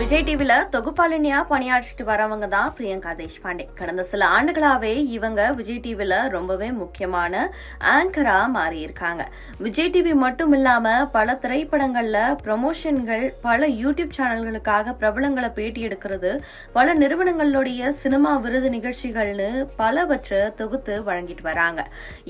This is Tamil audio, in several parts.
விஜய் டிவில தொகுப்பாளினியா பணியாற்றிட்டு வரவங்க தான் பிரியங்கா தேஷ்பாண்டே. கடந்த சில ஆண்டுகளாவே இவங்க விஜய் டிவில ரொம்பவே முக்கியமான ஆங்கரா மாறி இருக்காங்க விஜய் டிவி மட்டும் இல்லாம பல திரைப்படங்கள்ல ப்ரமோஷன்கள் பல யூடியூப் சேனல்களுக்காக பிரபலங்களை பேட்டி எடுக்கிறது பல நிறுவனங்களுடைய சினிமா விருது நிகழ்ச்சிகள்னு பலவற்றை தொகுத்து வழங்கிட்டு வராங்க.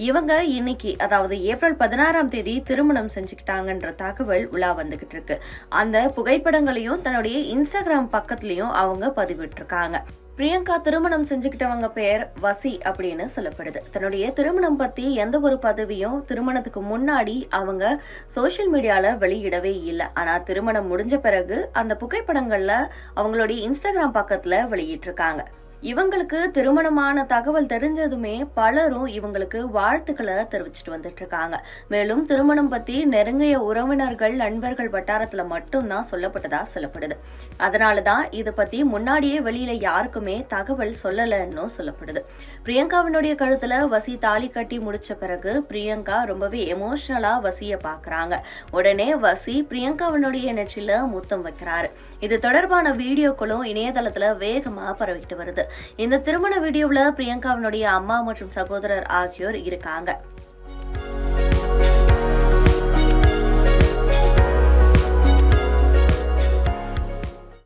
இவங்க இன்னைக்கு அதாவது ஏப்ரல் பதினாறாம் தேதி திருமணம் செஞ்சுக்கிட்டாங்கன்ற தகவல் உலா வந்துகிட்டு இருக்கு. அந்த புகைப்படங்களையும் தன்னுடைய இன்ஸ்டாகிராம் பக்கத்துலயும் அவங்க பதிவிட்டிருக்காங்க. பிரியங்கா திருமணம் செஞ்சுக்கிட்டவங்க பேர் வசி அப்படின்னு சொல்லப்படுது. தன்னுடைய திருமணம் பத்தி எந்த ஒரு பதவியும் திருமணத்துக்கு முன்னாடி அவங்க சோஷியல் மீடியால வெளியிடவே இல்லை. ஆனா திருமணம் முடிஞ்ச பிறகு அந்த புகைப்படங்கள்ல அவங்களுடைய இன்ஸ்டாகிராம் பக்கத்துல வெளியிட்டிருக்காங்க. இவங்களுக்கு திருமணமான தகவல் தெரிஞ்சதுமே பலரும் இவங்களுக்கு வாழ்த்துக்களை தெரிவிச்சிட்டு வந்துட்டு இருக்காங்க மேலும் திருமணம் பத்தி நெருங்கிய உறவினர்கள் நண்பர்கள் வட்டாரத்துல மட்டும்தான் சொல்லப்பட்டதா சொல்லப்படுது. அதனாலதான் இதை பத்தி முன்னாடியே வெளியில யாருக்குமே தகவல் சொல்லலன்னு சொல்லப்படுது. பிரியங்காவினுடைய கழுத்துல வசி தாலி கட்டி முடிச்ச பிறகு பிரியங்கா ரொம்பவே எமோஷனலா வசிய பாக்குறாங்க. உடனே வசி பிரியங்காவினுடைய நெற்றில முத்தம் வைக்கிறாரு. இது தொடர்பான வீடியோக்களும் இணையதளத்துல வேகமா பரவிட்டு வருது. இந்த திருமண வீடியோவில் பிரியங்காவினுடைய அம்மா மற்றும் சகோதரர் ஆகியோர் இருக்காங்க.